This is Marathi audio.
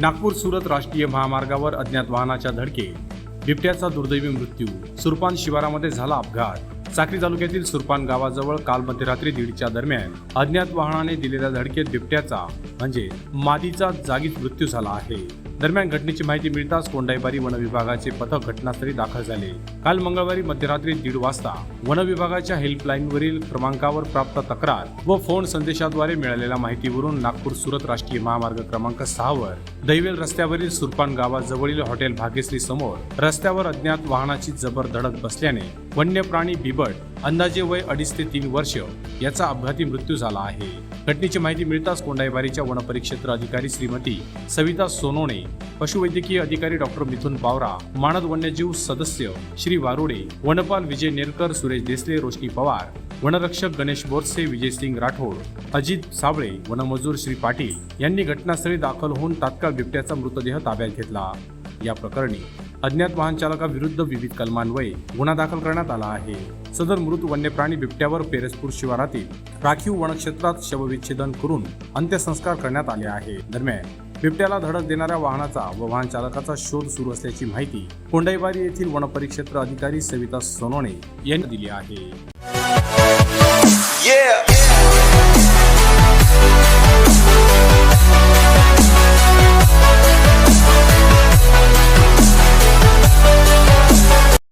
नागपूर सुरत राष्ट्रीय महामार्गावर अज्ञात वाहनाच्या धडके बिबट्याचा दुर्दैवी मृत्यू. सुरपान शिवारामध्ये झाला अपघात. साक्री तालुक्यातील सुरपान गावाजवळ काल मध्यरात्री दीडच्या दरम्यान अज्ञात वाहनाने दिलेल्या धडकेत बिबट्याचा म्हणजे मादीचा जागीच मृत्यू झाला आहे. दरम्यान घटनेची माहिती मिळताच कोंडाईबारी वन विभागाचे पथक घटनास्थळी दाखल झाले. काल मंगळवारी मध्यरात्री दीड वाजता वन विभागाच्या हेल्पलाईनवरील क्रमांकावर प्राप्त तक्रार व फोन संदेशाद्वारे मिळालेल्या माहितीवरून नागपूर सुरत राष्ट्रीय महामार्ग क्रमांक सहावर दैवेल रस्त्यावरील सुरपान गावाजवळील हॉटेल भाग्यश्री समोर रस्त्यावर अज्ञात वाहनाची जबर धडक बसल्याने वन्य प्राणी बिबट अंदाजे वय अडीच ते तीन वर्ष याचा अपघाती मृत्यू झाला आहे. घटनेची माहिती मिळताच कोंडाईबारीच्या वनपरिक्षेत्र अधिकारी श्रीमती सविता सोनोणे पशुवैद्यकीय अधिकारी डॉक्टर मिथुन पावरा मानद वन्यजीव सदस्य श्री वारुडे वनपाल विजय नेरकर सुरेश देसले रोशनी पवार वनरक्षक गणेश बोरसे विजय सिंग राठोड अजित साबळे वनमजूर श्री पाटील यांनी घटनास्थळी दाखल होऊन तात्काळ बिबट्याचा मृतदेह ताब्यात घेतला. या प्रकरणी अज्ञात वाहनचालकाविरुद्ध विविध कलमान्वये गुन्हा दाखल करण्यात आला आहे. सदर मृत वन्यप्राणी बिबट्यावर पेरसपूर शिवारातील राखीव वनक्षेत्रात शवविच्छेदन करून अंत्यसंस्कार करण्यात आले आहे. दरम्यान बिबट्याला धडक देणाऱ्या वाहनाचा व वाहन चालकाचा शोध सुरू असल्याची माहिती कोंडाईबारी येथील वनपरिक्षेत्र अधिकारी सविता सोनोणे यांनी दिली आहे.